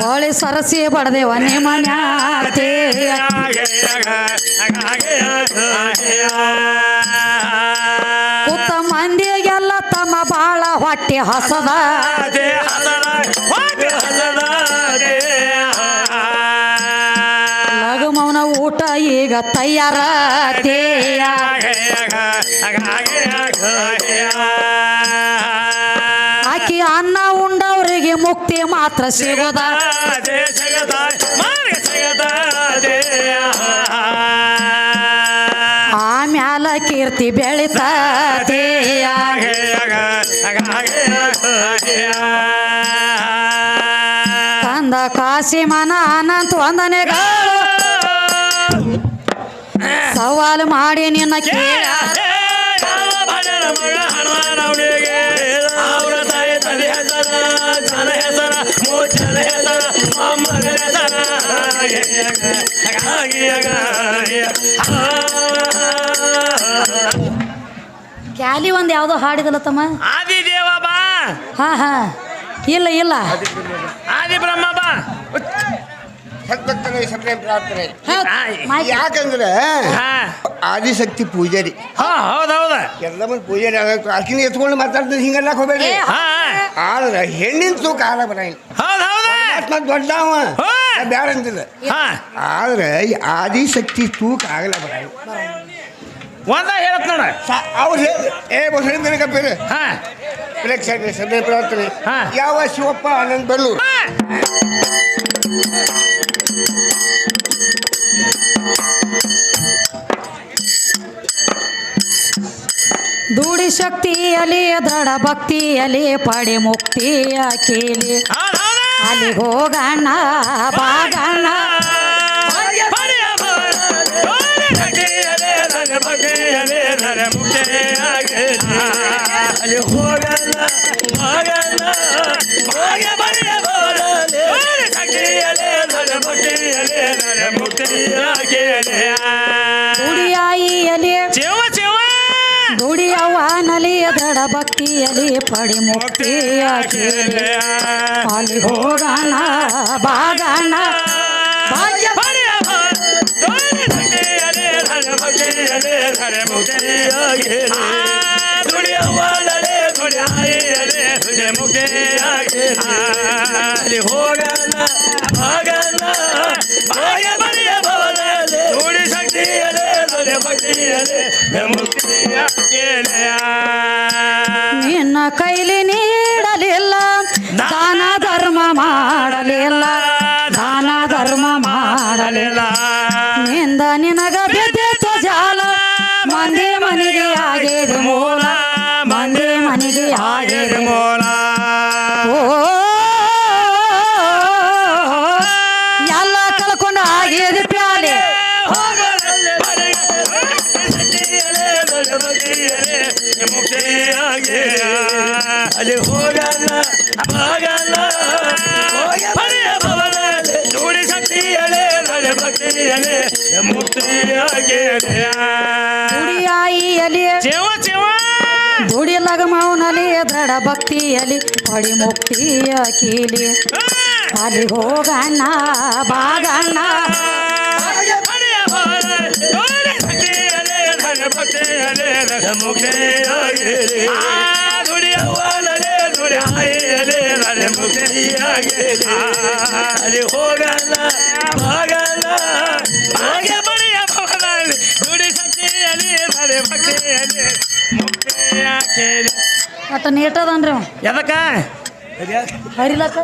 ಬಾಳಿ ಸರಸಿ ಪಡೆದೇವ ನಿಮನ್ಯಾತೆ ಕುತ್ತ ಮಂದಿಗೆಲ್ಲ ತಮ್ಮ ಬಾಳ ಹೊಟ್ಟೆ ಹಸದ. ಲಘು ಈಗ ತಯಾರ ತೇಯ ಆಕಿ ಅನ್ನ ಉಂಡವರಿಗೆ ಮುಕ್ತಿ ಮಾತ್ರ ಸಿಗೋದ. ಆಮ್ಯಾಲ ಕೀರ್ತಿ ಬೆಳಿತೇಯ ಕಾಸಿ ಮನ ಅನಂತ ವಂದನೆಗಳು. ಸವಾಲು ಮಾಡಿ ನಿನ್ನ ಕೇಳ. ಕ್ಯಾಲಿ ಒಂದು ಯಾವುದೋ ಹಾಡಿದಲ್ಲ ತಮ್ಮ? ಆದಿ ದೇವ ಬಾ. ಹಾ ಹಾ. ಇಲ್ಲ ಇಲ್ಲ. ಆದಿ ಬ್ರಹ್ಮ ಬಾ. ಸದ್ಭಕ್ತನಿಗೆ ಸಪ್ರೇಮ್ ಪ್ರಾರ್ಥನೆ. ಯಾಕಂದ್ರೆ ಹಾ. ಆದಿಶಕ್ತಿ ಪೂಜಾರಿ. ಹಾ ಹೌದೌದ. ಎಲ್ಲ ಮಂದಿ ಪೂಜಾರಿ ಆಕಿನ ಎತ್ಕೊಂಡು ಮಾತಾಡ್ತೀನಿ ಹಿಂಗೆಲ್ಲ ಹೋಗ್ಬೇಡಿ ಆದ್ರೆ ಹೆಣ್ಣಿನ ತೂಕ ಆಲ ಬರಂಗಿಲ್ಲ ಹೌದು ಹೌದ. ಆತ್ಮ ದೊಡ್ಡವ ಹಾ. ಬ್ಯಾಡ ಅಂತಿಲ್ಲ ಹಾ. ಆದ್ರೆ ಆದಿಶಕ್ತಿ ತೂಕ ಆಗಲ್ಲ ಬರಂಗಿಲ್ಲ ಒಂದ ಹೇಳತ್ ನೋಡ. ಅವ್ರು ಹೇಳಿ ಏ ನನಗೆ ಬೇರೆ ಹಾ. ಪ್ರೇಕ್ಷಕ ಸಭೆ ಪ್ರಾರ್ಥನೆ. ಹಾ. ಯಾವ ಶಿವಪ್ಪ ಆನಂದ್ ಬಲ್ಲೂರು ದುಡಿ ಶಕ್ತಿಯಲಿ ದೃಢ ಭಕ್ತಿಯಲಿ ಪಡಿ ಮುಕ್ತಿಯ ಹೌದ ಅಲ್ಲಿ ಹೋಗಣ್ಣ ಬಾಗಣ್ಣ. ದುಡಿಯವ್ವನಲಿ ದೃಢ ಭಕ್ತಿಯಲಿ ಪಡಿ ಮುಕ್ತಿಯ ಕೀಲಿ ಅಲ್ಲಿ ಹೋಗಣ್ಣ ಬಾಗಣ್ಣ ಭಾಗ್ಯ ಹೋಗಲ್ಲ ಹೋಗಲ್ಲ ಭಾಗ್ಯ ಬರೆಯ ಭವನದಲ್ಲಿ ನುಡಿ ಶಕ್ತಿಯಲೇ ನುಡಿ ಭಕ್ತಿಯಲೇ ಮುಕ್ತಿಯ ಕೇಳೆಯ ನಿನ್ನ ಕೈಲಿ ನೀಡಲಿಲ್ಲ ನಡೆ ಭಕ್ತಿಯಲೇ ಮುಕ್ತಿಯಾಗಿದೆಯ ದುಡಿಯಾಯಿಯಲಿ ಚಿವ ಚಿವ ದುಡಿಲಗ ಮೌನಲಿ ದೃಢ ಭಕ್ತಿಯಲಿ ಪಡಿ ಮುಕ್ತಿಯ ಕೀಲಿ ಅಲ್ಲಿ ಹೋಗಣ್ಣ ಬಾಗಣ್ಣ ಹರಿಯ ಭವನದಲ್ಲಿ ನೋಡಿ ಶಕ್ತಿಯಲೇ ನಡೆ ಭಕ್ತಿಯಲೇ ನಡೆ ಮುಕ್ತಿಯಾಗಿದೆಯ ದುಡಿಯವ್ವಲೇ ದುಡಿ ಹಾಯಲೇ ನಡೆ ಮುಕ್ತಿಯಾಗಿದೆಯ ಅಲ್ಲಿ ಹೋಗಲ್ಲ ಆಗಲ್ಲ ಮುಕ್ತಿಯ ನೇಟದನ್ರಿ ಅವ. ಎದಕ್ಕ? ಹರಿಲಕ್ಕ?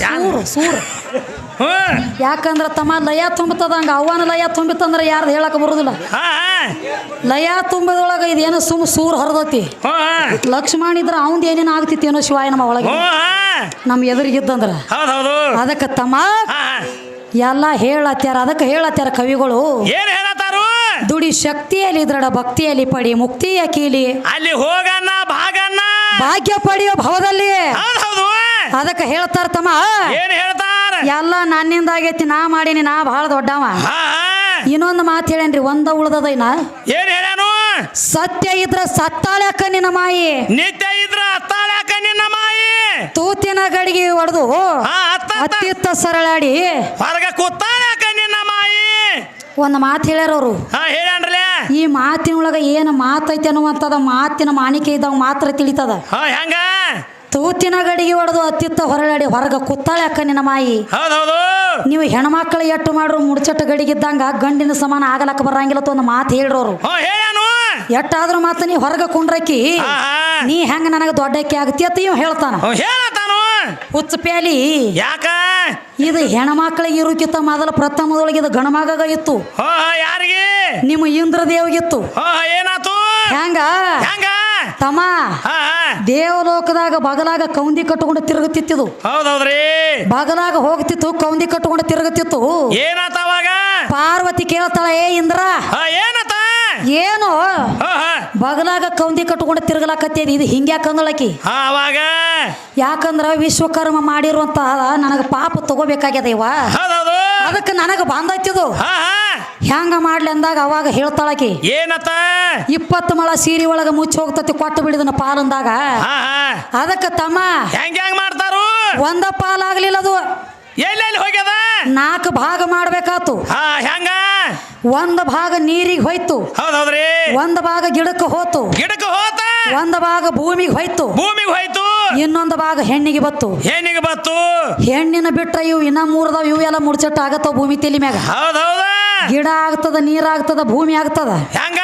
ಸೂರು ಸೂರು. ಯಾಕಂದ್ರ ತಮ್ಮ ಲಯ ತುಂಬತದಂಗ ಅವ್ವನ ಲಯ ತುಂಬಿತಂದ್ರೆ ಯಾರು ಹೇಳಕ್ ಬರುದಿಲ್ಲ. ಲಯ ತುಂಬದೊಳಗ ಇದೇನು ಸುಮ್ ಸೂರ್ ಹರಿದತಿ. ಲಕ್ಷ್ಮಣ ಇದ್ರ ಅವಂದ ಏನೇನು ಆಗ್ತಿತ್ತು ಏನೋ ಶಿವಾಯ ನಮ್ಮ ಒಳಗೆ? ನಮ್ಮ ನಮ್ ಎದುರಿಗಿದ್ದಂದ್ರ. ಅದಕ್ಕೆ ತಮ್ಮ ಎಲ್ಲ ಹೇಳತ್ಯಾರ ಅದಕ್ಕೆ ಹೇಳತ್ಯಾರ ಕವಿಗಳು. ಏನ್ ದುಡಿ ಶಕ್ತಿಯಲ್ಲಿ ದೃಢ ಭಕ್ತಿಯಲ್ಲಿ ಪಡಿ ಮುಕ್ತಿಯ ಕೀಲಿ. ಅಲ್ಲಿ ಹೋಗಣ್ಣ ಭಾಗಣ್ಣ ಭಾಗ್ಯ ಪಡೆಯೋ ಭವದಲ್ಲಿ. ಹೌದು ಅದಕ್ಕೆ ಹೇಳ್ತಾರ ತಮ್ಮ. ಏನ್ ಹೇಳ್ತಾರ? ಎಲ್ಲ ನನ್ನಿಂದ ಆಗೈತಿ ನಾ ಮಾಡೀನಿ ನಾ ಬಹಳ ದೊಡ್ಡವ. ಇನ್ನೊಂದು ಮಾತು ಹೇಳೇನ್ರಿ ಒಂದ ಉಳ್ದದ ಇನ್ನ? ಏನ್ ಹೇಳ್ಯಾನು? ಸತ್ಯ ಇದ್ರ ಸತ್ತಾಳ್ಯಾಕ ನಿನ್ನ ಮಾಯಿ. ನಿತ್ಯ ಇದ್ರ ಅತ್ತಾಳ್ಯಾಕ ನಿನ್ನ ಮಾಯಿ. ತೂತಿನ ಗಡಿಗೆ ಹೊಡೆದು. ಅತ್ತಿತ್ತ ಸರಳಾಡಿ. ಹೊರಗ ಕೂತಾಳ್ಯಾಕ ಒಂದು ಮಾತು ಹೇಳ್ಯಾರ ಅವರು. ಹಾ ಹೇಳ್ಯಾನ್ರಲೆ ಈ ಮಾತಿನೊಳಗ ಏನು ಮಾತೈತೆ ಅನ್ನುವಂಥದ ಮಾತಿನ ಮಾಣಿಕೆ ಇದ್ದಾಗ ಮಾತ್ರ ತಿಳಿತದ. ಹಾ ಹೆಂಗ? ತೂತಿನ ಗಡಿಗೆ ಹೊಡೆದು ಅತ್ತಿತ್ತ ಹೊರಳಾಡಿ ಹೊರಗ ಅಕ್ಕ ನಿನ್ನ ಮಾಯಿ. ನೀವು ಹೆಣ್ಮಕ್ಳು ಎಟ್ಟು ಮಾಡ್ರು ಮುಡ್ಚಟ್ಟ ಗಡಿಗಿದ್ದಂಗ ಗಂಡಿನ ಸಮಾನ ಆಗಲಕ್ಕ ಬರಂಗಿಲ್ಲ ಅಂತ ಒಂದು ಮಾತು ಹೇಳ್ರೋರು ಹಾ ಹೇಳ್ಯಾನು ಎಟ್ಟಾದ್ರೂ ಮಾತು ನೀ ಹೊರಗ ಕುಂಡ್ರಕಿ. ಹಾ ಹಾ. ನೀ ಹೆಂಗ ನನಗೆ ದೊಡ್ಡಕ್ಕಿ ಆಗತಿ ಅಂತ ಇವ್ ಹೇಳ್ತಾನ. ಹ್ಞೂ ಹೇಳತಾನು ಹುಚ್ಚ ಪ್ಯಾಲಿ ಯಾಕ? ಇದು ಹೆಣ್ಮಕ್ಳಿಗೆ ಇರುಕಿತ್ತ ಮೊದಲ ಪ್ರಥಮದೊಳಗೆ ಇದು ಗಣಮಗ ಇತ್ತು. ಯಾರಿಗೆ? ನಿಮ್ಮ ಇಂದ್ರದೇವ್ಗಿತ್ತು. ಏನಾತು ಹೆಂಗ? ಹೆಂಗ? ತಮ್ಮ ದೇವಲೋಕದಾಗ ಬಗಲಾಗ ಕೌಂದಿ ಕಟ್ಟುಕೊಂಡು ತಿರುಗುತ್ತಿತ್ತು ಹೌದೌದ್ರಿ. ಬಗಲಾಗ ಹೋಗ್ತಿತ್ತು ಕೌಂದಿ ಕಟ್ಟುಕೊಂಡು ತಿರುಗುತ್ತಿತ್ತು. ಏನಾತ ಅವಾಗ? ಪಾರ್ವತಿ ಕೇಳ್ತಾಳ ಏ ಇಂದ್ರ ಏನಾತ ಏನು? ಬಗಲಾಗ ಕೌಂದಿ ಕಟ್ಕೊಂಡು ತಿರುಗಲಾಕತ್ತೇದಿ ಇದು ಹಿಂಗ್ಯಾಕಂದಳಕಿ ಹಾ ಅವಾಗ? ಯಾಕಂದ್ರ ವಿಶ್ವಕರ್ಮ ಮಾಡಿರುವಂತ ನನಗೆ ಪಾಪ ತಗೋಬೇಕಾಗ್ಯದ ಇವ. ಅದಕ್ಕೆ ನನಗೆ ಬಂದೈತಿದು ಹೆಂಗ ಮಾಡ್ಲಿ ಅಂದಾಗ ಅವಾಗ ಹೇಳ್ತಾಳಕಿ ಏನತ್ತ? ಇಪ್ಪತ್ತು ಮಳ ಸೀರೆ ಒಳಗ ಮುಚ್ಚಿ ಹೋಗ್ತತಿ ಕೊಟ್ಟು ಬಿಡಿದನ ಪಾಲಂದಾಗ ಅದಕ್ಕೆ ತಮ್ಮ ಹೆಂಗ್ ಹೆಂಗ್ ಮಾಡ್ತಾರು? ಒಂದ ಪಾಲಾಗ್ಲಿಲ್ಲ ಅದು. ಎಲ್ಲೆಲ್ಲಿ ಹೋಗ್ಯದ? ನಾಲ್ಕು ಭಾಗ ಮಾಡ್ಬೇಕಾತು. ಹಾ ಹೆಂಗ? ಒಂದ್ ಭಾಗ ನೀರಿಗೆ ಹೋಯ್ತು. ಹೌದೌದ್ರಿ? ಒಂದ್ ಭಾಗ ಗಿಡಕ್ಕೆ ಹೋತು. ಗಿಡಕ್ಕೆ ಹೋತ? ಒಂದ್ ಭಾಗ ಭೂಮಿಗೆ ಹೋಯ್ತು. ಭೂಮಿಗೆ ಹೋಯ್ತು? ಇನ್ನೊಂದು ಭಾಗ ಹೆಣ್ಣಿಗೆ ಬತ್ತು. ಹೆಣ್ಣಿಗೆ ಬತ್ತು? ಹೆಣ್ಣಿನ ಬಿಟ್ರ ಇವು ಇನ್ನ ಮೂರ್ದಾವ್ ಇವು ಎಲ್ಲ ಮುಡ್ಚಟ್ಟ ಆಗತ್ತವ ಭೂಮಿ ತಲಿ ಮ್ಯಾಗ. ಹೌದೌದ? ಗಿಡ ಆಗ್ತದ ನೀರ್ ಆಗ್ತದ ಭೂಮಿ ಆಗ್ತದ. ಹೆಂಗ?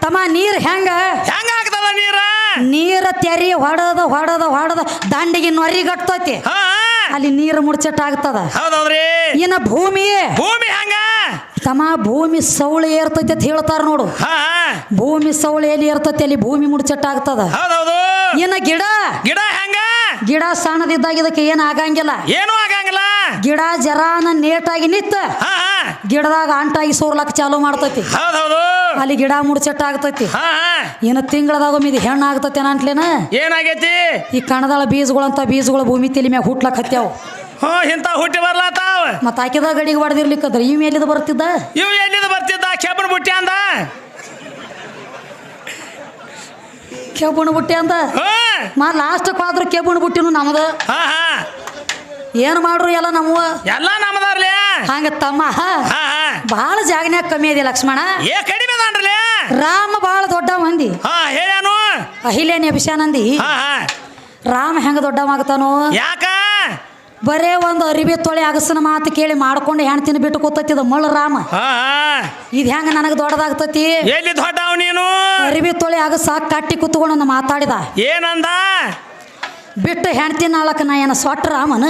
ತಮ್ಮ ನೀರ್ ಹೆಂಗ? ಹೆಂಗ ಆಗ್ತದ ನೀರ? ನೀರ ತೆರಿ ಹೊಡದ ಹೊಡದ ಹೊಡದ ದಂಡಿಗೆ ನೊರಿಗಟ್ಟತಿ ಹಾ. ಅಲ್ಲಿ ನೀರು ಮುಡ್ಚಟ್ಟ ಆಗ್ತದ ಹೌದೌದ್ರಿ? ಇನ್ನ ಭೂಮಿ? ಭೂಮಿ ಹಂಗ? ತಮ್ಮ ಭೂಮಿ ಸೌಳೆ ಏರ್ತೈತಿ ಅಂತ ಹೇಳ್ತಾರ ನೋಡು. ಭೂಮಿ ಸೌಳೆ ಎಲ್ಲಿ ಏರ್ತೈತಿ ಅಲ್ಲಿ ಭೂಮಿ ಮುಡ್ಚಟ್ಟ ಆಗ್ತದ ಹೌದೌದು. ಇನ್ನ ಗಿಡ? ಗಿಡ ಹೆಂಗ? ಗಿಡ ಸಣ್ಣದಿದ್ದಾಗ ಇದಕ್ಕೆ ಏನು ಆಗಂಗಿಲ್ಲ. ಏನು ಆಗಂಗಿಲ್ಲ. ಗಿಡ ಜರಾನ ನೇಟಾಗಿ ನಿತ್ತ ಗಿಡದಾಗ ಅಂಟಾಗಿ ಸೋರ್ಲಕ್ ಚಾಲು ಮಾಡ್ತೈತಿ. ಅಲ್ಲಿ ಗಿಡ ಮುಡ್ಚಟ್ಟ ಆಗ್ತೈತಿ ಏನು ತಿಂಗಳದಾಗ ಇದು ಹೆಣ್ಣು ಆಗ್ತೈತಿ ಅಂಟ್ಲೇನ ಏನಾಗೈತಿ? ಈ ಕಣದಾಳ ಬೀಜಗಳಂತ ಬೀಜಗಳು ಭೂಮಿ ತಲೆ ಮ್ಯಾಗ ಹುಟ್ಲಕ್ ಹತ್ಯಾವ. ಇಂತ ಹುಟ್ಟಿ ಬರ್ಲಾತಾವ. ಮತ್ತ ಹಾಕಿದ ಗಡಿಗೆ ಬಡದಿರ್ಲಿಕ್ಕದ್ರ ಇವ್ ಮೇಲಿದ ಬರ್ತಿದ್ದ? ಇವ್ ಎಲ್ಲಿದ ಬರ್ತಿದ್ದ? ಕೆಬ್ಬನ ಬುಟ್ಟಿ ಅಂದ. ಕೆಬ್ಬಣ ಬುಟ್ಟಿ ಅಂದ? ಲಾಸ್ಟ್ ಮಾ ಲಾಸ್ಟ್ ಹೋದ್ರು ಕೆಬ್ಬಣ ಬುಟ್ಟಿನು ನಮ್ದ. ಏನ್ ಮಾಡ್ರು ಎಲ್ಲ ನಮ್ಮ ಎಲ್ಲ ನಮ್ದಾರ್ಲಿ. ಹಂಗ ತಮ್ಮ ಬಹಳ ಜಾಗನ್ಯಾಗ ಕಮ್ಮಿ ಇದೆ ಲಕ್ಷ್ಮಣ. ಏ ಕಡಿಮೆ ಅದಾನ್ರಲಿ ರಾಮ ಬಹಳ ದೊಡ್ಡ ಮಂದಿ. ಹೇಳ್ಯಾನು. ಅಹಿಲೇನಿ ಅಭಿಷಾನಂದಿ ರಾಮ ಹೆಂಗ ದೊಡ್ಡವಾಗ್ತಾನೋ ಯಾಕ? ಬರೇ ಒಂದು ಅರಿವೆ ತೊಳೆ ಅಗಸನ ಮಾತು ಕೇಳಿ ಮಾಡ್ಕೊಂಡು ಹೆಣ್ತಿನ ಬಿಟ್ಟು ಕೂತತ್ತಿದ ಮಳ್ಳ ರಾಮ. ಇದು ಹೆಂಗ ನನಗೆ ದೊಡ್ಡದಾಗ್ತತಿ? ಎಲ್ಲಿ ದೊಡ್ಡವ್ ನೀನು? ಅರಿಬಿ ತೊಳೆ ಅಗಸ ಕಟ್ಟಿ ಕೂತ್ಕೊಂಡು ಮಾತಾಡಿದ. ಏನಂದ? ಬಿಟ್ಟು ಹೆಣ್ತಿನ ನಾಳಕ ನಾ ಏನ ಸೊಟ್ಟ ರಾಮನ?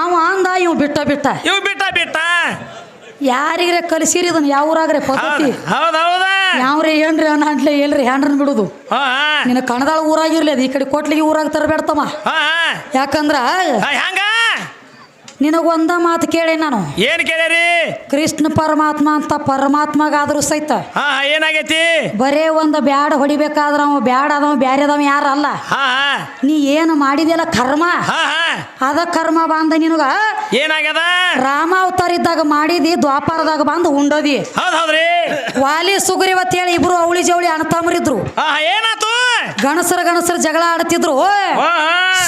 ಅವ ಅಂದ ಇವ್ ಬಿಟ್ಟ ಬಿಟ್ಟ. ಇವ್ ಬಿಟ್ಟ ಬಿಟ್ಟ. ಯಾರಿಗ್ರೆ ಕಲಿಸಿರಿ ಇದನ್ನ ಯಾವ ಊರಾಗ್ರೆ ಪದ್ಧತಿ? ಯಾವ್ರಿ ಏನ್ರಿ ಅನ್ನ ಅಂಟ್ಲೆ ಎಲ್ರಿ ಹ್ಯಾಂಡ್ರನ್ ಬಿಡುದು. ನಿನ್ನ ಕಣದಾಳ ಊರಾಗಿರ್ಲಿ ಅದು ಈ ಕಡೆ ಕೊಟ್ಲಿಗೆ ಊರಾಗ ತರಬೇಡ್ತಮ್ಮ. ಯಾಕಂದ್ರ ಹೆಂಗ? ನಿನಗ ಒಂದ ಮಾತು ಕೇಳಿ ನಾನು. ಏನ್ ಕೇಳಿರಿ ಕೃಷ್ಣ ಪರಮಾತ್ಮ ಅಂತ ಪರಮಾತ್ಮಗಾದ್ರೂ ಸಹಿತ ಹಾ ಹಾ ಏನಾಗೈತಿ? ಬರೇ ಒಂದು ಬ್ಯಾಡ ಹೊಡಿಬೇಕಾದ್ರ ಅವ ಬ್ಯಾಡ ಅದಾವ ಬ್ಯಾರೆ ಅದಾವ ಯಾರಲ್ಲ ಹಾ ಹಾ. ನೀ ಏನು ಮಾಡಿದೆಲ್ಲ ಕರ್ಮ? ಹಾ ಹಾ. ಅದ ಕರ್ಮ ಬಂದ ನಿನಗ? ಏನಾಗ್ಯದ? ರಾಮ ಅವತಾರ ಇದ್ದಾಗ ಮಾಡಿದಿ ದ್ವಾಪಾರದಾಗ ಬಂದು ಉಂಡದಿ. ಹೌದ್ ಹೌದ್ರಿ. ವಾಲಿ ಸುಗ್ರೀವ ಹೇಳಿ ಇಬ್ರು ಅವಳಿ ಜವಳಿ ಅಣ್ಣತಮ್ಮರಿದ್ರು ಹಾ ಹಾ, ಏನಾತು? ಗಣಸರ ಗಣಸರ ಜಗಳ ಆಡ್ತಿದ್ರು.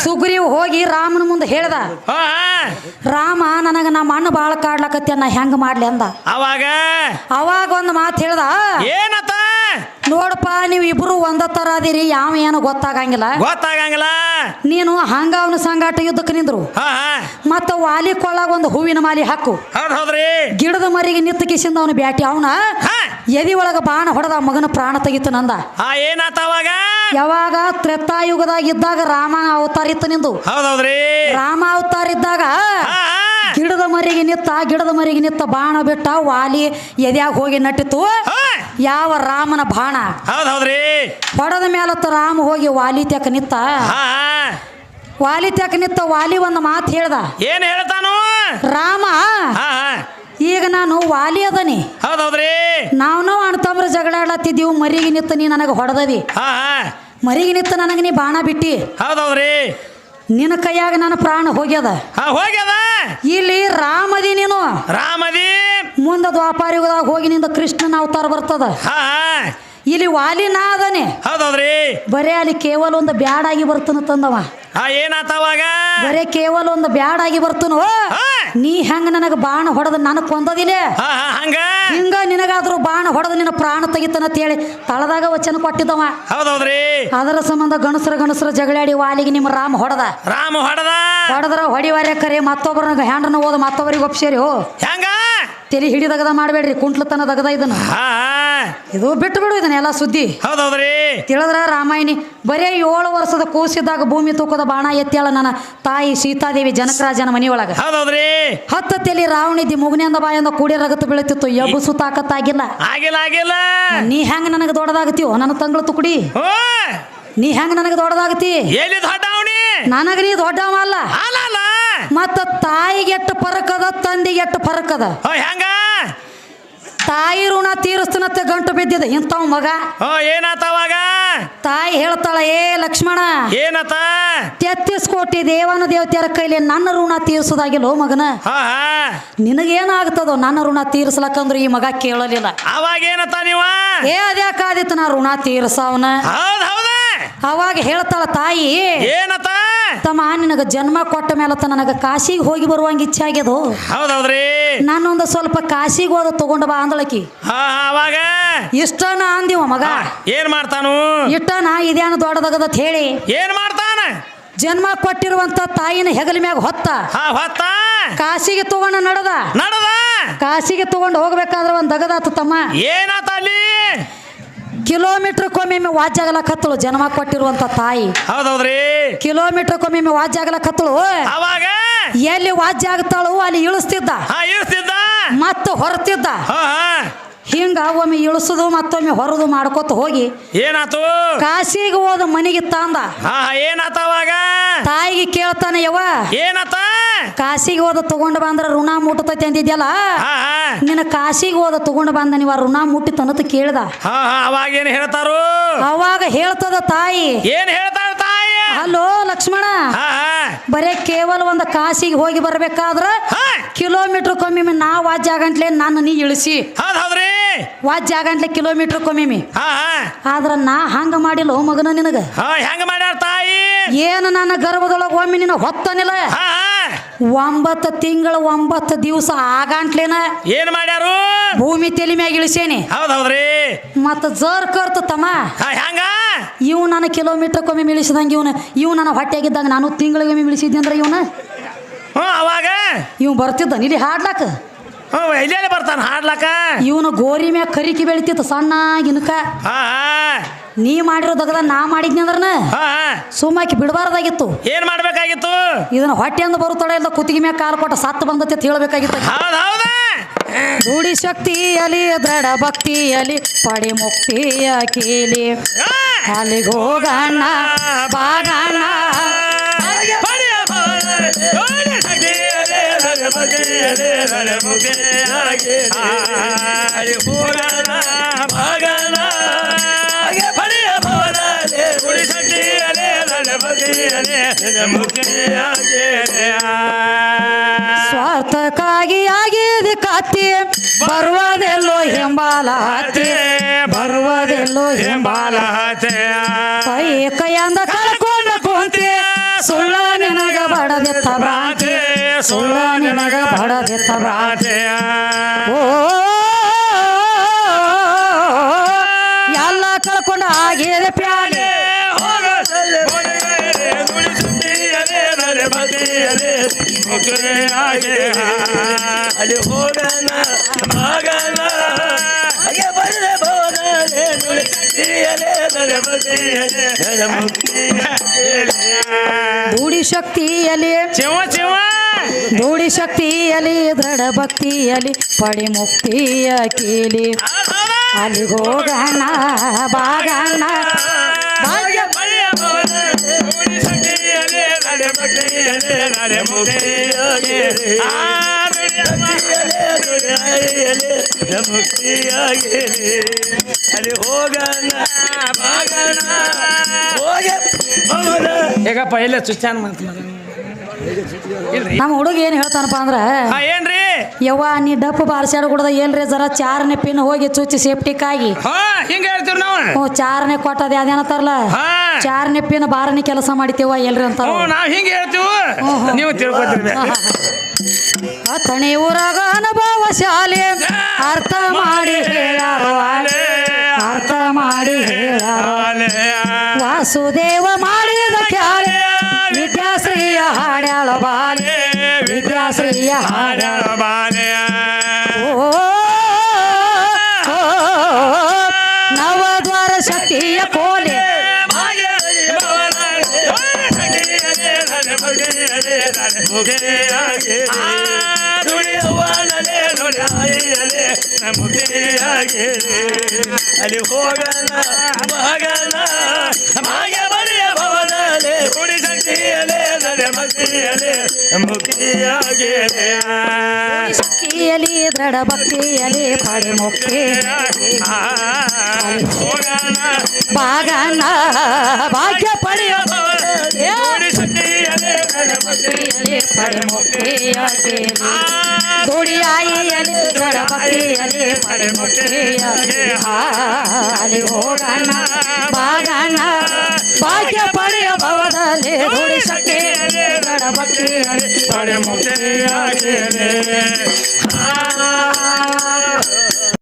ಸುಗ್ರೀವ್ ಹೋಗಿ ರಾಮನ ಮುಂದೆ ಹೇಳ್ದ ರಾಮ ನನಗ ನಮ್ಮ ಅಣ್ಣ ಬಾಳ ಕಾಡ್ಲಕತ್ತಿ ನಾ ಹೆಂಗ ಮಾಡ್ಲಿ ಅಂದ. ಅವಾಗ? ಅವಾಗ ಒಂದು ಮಾತು ಹೇಳ್ದ ಏನತ್ತ? ನೋಡಪ್ಪ ನೀವು ಇಬ್ರು ಒಂದ ತರ ಅದೀರಿ ಯಾವ ಏನು ಗೊತ್ತಾಗಂಗಿಲ್ಲ. ಗೊತ್ತಾಗಂಗಿಲ್ಲ. ನೀನು ಹಂಗ ಅವನ ಸಂಗಾಟ ಯುದ್ಧಕ್ಕೆ ನಿಂದ್ರು. ಮತ್ತ ವಾಲಿ ಕೊಳ್ಳಾಗ ಒಂದು ಹೂವಿನ ಮಾಲಿ ಹಾಕು. ಗಿಡದ ಮರಿಗೆ ನಿತ್ತ ಕಿಸಿಂದ ಅವನು ಬ್ಯಾಟಿ ಅವನ ಎದಿ ಒಳಗ ಬಾಣ ಹೊಡೆದ ಮಗನ ಪ್ರಾಣ ತೆಗಿತು ನಂದ. ಆ ಏನಾತ ಅವಾಗ? ಯಾವಾಗ ತ್ರೇತಾಯುಗದಾಗ ಇದ್ದಾಗ ರಾಮ ಅವತಾರ ಇತ್ತು ನಿಂದು. ಹೌದೌದ್ರಿ. ರಾಮ ಅವತಾರ ಇದ್ದಾಗ ಗಿಡದ ಮರಿಗೆ ನಿತ್ತ ಗಿಡದ ಮರಿಗೆ ನಿತ್ತ ಬಾಣ ಬಿಟ್ಟ ವಾಲಿ ಎದ್ಯಾಗ ಹೋಗಿ ನಟ್ಟಿತು ಹಾ. ಯಾವ ರಾಮನ ಬಾಣ? ಹೌದೌದ್ರಿ. ಹೊಡೆದ ಮೇಲತ್ತ ರಾಮ ಹೋಗಿ ವಾಲಿ ತೆಕ್ಕ ನಿತ್ತ. ವಾಲಿ ತೆಕ್ಕ ನಿತ್ತ ವಾಲಿ ಒಂದು ಮಾತು ಹೇಳ್ದ. ಏನ್ ಹೇಳ್ತಾನು? ರಾಮ ಈಗ ನಾನು ವಾಲಿ ಅದನಿ. ಹೌದೌದ್ರಿ? ನಾವ್ ನಾವ್ ಜಗಳ ಜಗಳಾಡ್ಲತ್ತಿದ್ದೀವಿ ಮರಿಗೆ ನಿತ್ತ ನೀ ನನಗೆ ಹೊಡೆದದಿ. ಹಾ ಹಾ. ಮರಿಗೆ ನಿತ್ತ ನನಗೆ ನೀ ಬಾಣ ಬಿಟ್ಟಿ. ಹೌದೌದ್ರಿ? ಹೌದ್ರಿ ನಿನ್ನ ಕೈಯಾಗ ನನ್ನ ಪ್ರಾಣ ಹೋಗ್ಯದ. ಹಾ ಹೋಗ್ಯದ? ಇಲ್ಲಿ ರಾಮದಿ ನೀನು. ರಾಮದಿ ಮುಂದೆ ದ್ವಾಪಾರಯುಗದಾಗ ಹೋಗಿ ನಿಂದ ಕೃಷ್ಣನ ಅವತಾರ ಬರ್ತದ. ಹಾ ಹಾ. ಇಲ್ಲಿ ವಾಲಿನಾದನೆ ಹೌದೌದ್ರಿ. ಬರೇ ಅಲ್ಲಿ ಕೇವಲ ಒಂದು ಬ್ಯಾಡಾಗಿ ಬರ್ತನ ತಂದವ. ಏನಾತವಾಗ ಬರೇ ಕೇವಲ ಒಂದು ಬ್ಯಾಡಾಗಿ ಆಗಿ ಬರ್ತನು ನೀ ಹೆಂಗ ನನಗ ಬಾಣ ಹೊಡೆದ ನನಗೆ ಕೊಂದದಿಲ್ಲ ಹಂಗ? ಹಿಂಗ ನಿನಗಾದ್ರೂ ಬಾಣ ಹೊಡೆದ ನಿನ್ನ ಪ್ರಾಣ ಅಂತ ಹೇಳಿ ತಳದಾಗ ವಚನ ಕೊಟ್ಟಿದ್ದವ. ಹೌದೌದ್ರಿ. ಅದರ ಸಂಬಂಧ ಗಣಸರ ಗಣಸರ ಜಗಳಾಡಿ ವಾಲಿಗೆ ನಿಮ್ಮ ರಾಮ ಹೊಡೆದ. ರಾಮ ಹೊಡೆದ? ಹೊಡೆದ್ರ ಹೊಡಿವಾರ್ಯ ಕರೆ ಮತ್ತೊಬ್ಬರನ್ನ ಹ್ಯಾಂಡ್ರನ್ನ ಓದ ಮತ್ತೊಬ್ಬರಿಗೆ ಒಪ್ಸೇರಿ ಹೋ. ಹೆಂಗ? ತೆಲಿ ಹಿಡಿದಗದ ಮಾಡಬೇಡ್ರಿ ಕುಂಟ್ಲತನ ದಗದ ಇದನ್ನ. ಇದು ಬಿಟ್ಟು ಬಿಡು ಇದನ್ನ ಎಲ್ಲ ಸುದ್ದಿ. ಹೌದೌದ್ರಿ. ತಿಳಿದ್ರ ರಾಮಾಯಣಿ? ಬರೇ ಏಳು ವರ್ಷದ ಕೂಸಿದ್ದಾಗ ಭೂಮಿ ತೂಕದ ಬಾಣ ಎತ್ತಾಳ ನನ್ನ ತಾಯಿ ಸೀತಾದೇವಿ ಜನಕರಾಜನ ಮನೆಯೊಳಗ. ಹೌದೌದ್ರಿ. ಹತ್ತ ತಲೆ ರಾವಣಿದ್ದಿ ಮುಗನಿಂದ ಬಾಯಿಂದ ಕೂಡಿ ರಗತ್ತು ಬೀಳುತ್ತಿತ್ತು. ಎಬ್ಬಸು ತಾಕತ್ತಾಗಿಲ್ಲ. ಆಗಿಲ್ಲ ಆಗಿಲ್ಲ. ನೀ ಹೆಂಗ ನನಗೆ ದೊಡ್ಡದಾಗತ್ತೀವೋ ನನ್ನ ತಂಗಳ ತುಕುಡಿ. ಓ ನೀ ಹೆಂಗ ನನಗೆ ದೊಡ್ಡದಾಗತಿ ಎಲ್ಲಿ ನನಗ ನೀ ದೊಡ್ಡವ ಅಲ್ಲ. ಅಲ್ಲ ಅಲ್ಲ ಮತ್ತ ತಾಯಿಗೆ ಪರಕದ ಫರಕದ ತಂದಿಗೆ ಎಷ್ಟು ಫರಕದ ಹೆಂಗ? ತಾಯಿ ಋಣ ತೀರಿಸ್ತನತ್ತೆ ಗಂಟು ಬಿದ್ದಿದೆ. ಇಂಥವ್ ಮಗ. ಏನಾತವಾಗ ತಾಯಿ ಹೇಳ್ತಾಳ ಏ ಲಕ್ಷ್ಮಣ ಏನತ? ತೆತ್ತಿಸ್ ಕೋಟಿ ದೇವನ ದೇವತೆಯರ ಕೈಲಿ ನನ್ನ ಋಣ ತೀರಿಸೋದಾಗಿಲ್ಲ ಓ ಮಗನ. ಹಾ ಹಾ. ನಿನಗೇನಾಗ್ತದೋ ನನ್ನ ಋಣ ತೀರಿಸ್ಲಕ್ಕಂದ್ರೆ ಈ ಮಗ ಕೇಳಲಿಲ್ಲ. ಅವಾಗ ಏನತ ನೀವ? ಏ ಅದ್ಯಾಕಾದಿತ್ತು ನಾ ಋಣ ತೀರ್ಸವನ? ಹೌದ್ ಹೌದ. ಅವಾಗ ಹೇಳ್ತಾಳ ತಾಯಿ ಏನತ? ತಮ್ಮ ನಿನಗ ಜನ್ಮ ಕೊಟ್ಟ ಮೇಲತ್ತ ನನಗೆ ಕಾಶಿಗೆ ಹೋಗಿ ಬರುವಂಗ ಇಚ್ಛೆ ಆಗ್ಯದು? ಹೌದೌದ್ರಿ. ನಾನೊಂದು ಸ್ವಲ್ಪ ಕಾಶಿಗೆ ಹೋದ ತಗೊಂಡ ಬಾ ಅಂದಳಕಿ. ಅವಾಗ? ಇಷ್ಟನ ಅಂದಿವ ಮಗ. ಏನ್ ಮಾಡ್ತಾನು? ಇಷ್ಟನ ಇದೇನು ದೊಡ್ಡದಾಗದತ್ ಹೇಳಿ. ಏನ್ ಮಾಡ್ತಾನ? ಜನ್ಮ ಕೊಟ್ಟಿರುವಂತ ತಾಯಿನ ಹೆಗಲ ಮ್ಯಾಗ ಹೊತ್ತ. ಹೊತ್ತ? ಕಾಶಿಗೆ ತಗೊಂಡ ನಡದ. ನಡದ? ಕಾಶಿಗೆ ತಗೊಂಡು ಹೋಗ್ಬೇಕಾದ್ರೆ ಒಂದು ದಗದಾತು ತಮ್ಮ. ಏನಾತ ಅಲ್ಲಿ? ಕಿಲೋಮೀಟರ್ ಕೊಮ್ಮೆ ವಾಜ್ಯಾಗಲಕತ್ತಳು ಜನ್ಮ ಕೊಟ್ಟಿರುವಂತ ತಾಯಿ. ಹೌದೌದ್ರಿ? ಕಿಲೋಮೀಟರ್ ಕೊಮ್ಮೆ ವಾಜ್ಯಾಗಲಕತ್ತಳು ಅವಾಗ? ಎಲ್ಲಿ ವಾಜ್ಯ ಆಗ್ತಾಳು ಅಲ್ಲಿ ಇಳಿಸ್ತಿದ್ದ. ಇಳಿಸ್ತಿದ್ದ. ಮತ್ತು ಹೊರತಿದ್ದ. ಹಿಂಗ ಒಮ್ಮೆ ಇಳಿಸೋದು ಮತ್ತೊಮ್ಮೆ ಹೊರದು ಮಾಡ್ಕೊತ ಹೋಗಿ ಏನಾತು? ಕಾಶಿಗೆ ಹೋದ ಮನೆಗೆ ತಂದ. ಏನಾತ ಅವಾಗ? ತಾಯಿಗೆ ಕೇಳ್ತಾನೆ ಯವ ಏನಾತ? ಕಾಶಿಗೆ ಹೋದ ತಗೊಂಡು ಬಂದ್ರ ಋಣ ಮುಟ್ಟತೈತಿ ಅಂದಿದ್ಯಲ್ಲ? ನಿನ್ನ ಕಾಶಿಗೆ ಹೋದ ತಗೊಂಡು ಬಂದ ನೀವ ಋಣ ಮುಟ್ಟಿತನತ ಕೇಳ್ದ. ಅವಾಗ ಏನ್ ಹೇಳ್ತಾರು? ಅವಾಗ ಹೇಳ್ತದ ತಾಯಿ. ಏನ್ ಹೇಳ್ತಾರ ತಾಯಿ? ಹಲೋ ಲಕ್ಷ್ಮಣ. ಬರೇ ಕೇವಲ ಒಂದು ಕಾಶಿಗೆ ಹೋಗಿ ಬರ್ಬೇಕಾದ್ರ ಕಿಲೋಮೀಟರ್ ಕಮ್ಮಿ ನಾವು ವಾಜ್ಯ ಆಗಂಟ್ಲೆ ನಾನು ನೀ ಇಳಿಸಿ. ಹೌದ್ ಹೌದ್ರಿ ವಾಜ್ಯ ಆಗಂಟ್ಲೆ ಕಿಲೋಮೀಟರ್ ಕೊಮ್ಮೆ ಹಾ ಹಾ. ಆದ್ರ ನಾ ಹಂಗ ಮಾಡಿಲ್ಲ ಓ ಮಗನ ನಿನಗ? ಹಾ ಹೆಂಗ ಮಾಡ್ಯಾರ ತಾಯಿ? ಏನು ನನ್ನ ಗರ್ಭದೊಳಗೆ ಒಮ್ಮೆ ನಿನ್ನ ಹೊತ್ತನಿಲ್ಲ? ಹಾ ಒಂಬತ್ತು ತಿಂಗಳ ಒಂಬತ್ತು ದಿವಸ ಆಗಂಟ್ಲೇನ ಏನ್ ಮಾಡ್ಯಾರು? ಭೂಮಿ ತೆಲಿ ಮ್ಯಾಗ ಇಳಿಸೇನಿ. ಹೌದೌದ್ರಿ ಮತ್ತ ಜರ್ ಕರ್ತ ತಮ್ಮ. ಹೆಂಗ? ಇವ್ ನನ್ನ ಕಿಲೋಮೀಟರ್ ಕೊಮ್ಮೆ ಇಳಿಸಿದಂಗ ಇವ್ನ ಇವ್ ನನ್ನ ಹೊಟ್ಟೆಗಿದ್ದಾಗ ನಾನು ತಿಂಗಳಿಗೆ ಇಳಿಸಿದ್ದೆ ಅಂದ್ರೆ ಇವನ? ಅವಾಗ? ಇವ್ ಬರ್ತಿದ್ದ ಇಲ್ಲಿ ಹಾಡ್ಲಾಕ ಬರ್ತಾನ? ಹಾಡ್ಲಕ್ಕ ಇವನು ಗೋರಿ ಮ್ಯಾಗ ಕರಿಕಿ ಬೆಳಿತಿತ್ತು ಸಣ್ಣ ಗಿನಕ ಹಾ ನೀ ಮಾಡಿರೋ ದಗದ ನಾ ಮಾಡಿದ್ನಿ ಅಂದ್ರನ? ಸುಮ್ಮಾಕಿ ಬಿಡಬಾರ್ದಾಗಿತ್ತು. ಏನ್ ಮಾಡ್ಬೇಕಾಗಿತ್ತು? ಇದನ್ನ ಹೊಟ್ಟೆಯಿಂದ ಬರುತ್ತಾಳೆ ಇಲ್ಲ ಕುತ್ತಿಗೆ ಮ್ಯಾಗ ಕಾಲು ಕೊಟ್ಟ ಸತ್ತು ಬಂದತ್ತೆ ಅಂತ ಹೇಳ್ಬೇಕಾಗಿತ್ತು ಶಕ್ತಿ ರೂಢಿ ಶಕ್ತಿಯಲಿ ದೃಢ ಭಕ್ತಿಯಲಿ ಪಡಿ ಮುಕ್ತಿಯ ಕೀಲಿ. ಅಲ್ಲಿಗೆ ಹೋಗಣ್ಣ ಬಾಗಣ್ಣ. ಸ್ವಾರ್ಥಕ್ಕಾಗಿ ಆಗಿದೆ ಕಾತಿ ಬರುವುದೆಲ್ಲೋ ಹಿಂಬಾಲ ಹತ್ತೆ ಬರುವುದೆಲ್ಲೋ ಹಿಂಬಾಲ ಕೈ ಕೈಯಿಂದ ಕಳ್ಕೊಂಡು ಕುಂತಿ ಸುಳ್ಳ ಸುಳ್ಳ ನಿನಗ ಬಡದಿತ್ತ ಭ್ರಾಂತಿ. ಓ ಎಲ್ಲ ಕಳ್ಕೊಂಡ ಆಗಿದೆ ಪ್ಯಾಲೆ ಅಲ್ಲಿ ಹೋಗಣ ಮಗನ ಶಕ್ತಿಯಲ್ಲಿ ಚಿವ ಚಿವ ರೂಢಿ ಶಕ್ತಿಯಲ್ಲಿ ದೃಢ ಭಕ್ತಿಯಲ್ಲಿ ಪಡಿ ಮುಕ್ತಿಯ ಕೀಲಿ. ಅಲ್ಲಿಗೋಗಣ ಪಡೆಯ ಅಲ್ಲಿ ಹೋಗಣ ಬಾಗಣ ಹೋಗ ಹೇಗಪ್ಪ ಇಲ್ಲ ಚುಚ್ಚಾನ್ ಇಲ್ರಿ ನಮ್ಮ ಹುಡುಗ ಏನು ಹೇಳ್ತಾನಪ್ಪ ಅಂದ್ರೆ ಹಾ ಏನ್ರಿ? ಯವ್ವ ನೀ ಡಪ್ ಬಾರ್ಸ್ಯಾಡ ಕುಡ್ದ ಏನ್ರಿ ಜರ ಚಾರನೆ ಪಿನ್ ಹೋಗಿ ಚುಚ್ಚಿ ಸೇಫ್ಟಿಕ್ಕಾಗಿ ಹಾ ಹಿಂಗ ಹೇಳ್ತೀವಿ ನಾವು. ಹ್ಞೂ ಚಾರನೇ ಕೊಟ್ಟದ ಅದೇನತ್ತಾರಲ್ಲ ಹಾ. ಚಾರನೆ ಪಿನ್ ಬಾರನೆ ಕೆಲಸ ಮಾಡಿತೇವ ಎಲ್ರಿ ಅಂತ ಹ್ಞೂ ನಾವ್ ಹಿಂಗ ಹೇಳ್ತೀವಿ? ನೀವು ಊರಾಗ ಅನುಭವ ಶಾಲೆ ಅರ್ಥ ಮಾಡಿ ಹೇಳಾರೋ ಅರ್ಥ ಮಾಡಿ ಹೇಳಾರೋ ವಾಸುದೇವ ಮಾಡಿದ ಓ ಓ, ನವದ್ವಾರ ಶಕ್ತಿಯ ಕೋಲೆ ಅಲ್ಲಿ ಹೋಗಲ್ಲ ಮಗನ ಮಾಯ ಬಲಿಯ ಭವನಲೆ ಕುಡಿ ಶಕ್ತಿಯಲೆ ನಡೆ ಭಕ್ತಿಯಲೆ ಮುಕ್ತಿಯಾಗಿದೆ ಶಕ್ತಿಯಲಿ ದೃಢ ಭಕ್ತಿಯಲಿ ಪಡೆ ಮುಕ್ತಿ ಬಾಗನ ಭಾಗ್ಯ ಪಡೆಯ ಪಡೆ ಪಡೆ ಭಾಗ್ಯ ಪಡೆಯ ಭವದಲ್ಲಿ ದುಡಿ ಶಕ್ತಿಯಲಿ ದೃಢ ಭಕ್ತಿಯಲಿ ಪಡೆ ಮುಕ್ತಿಯಾಗಿ ಆ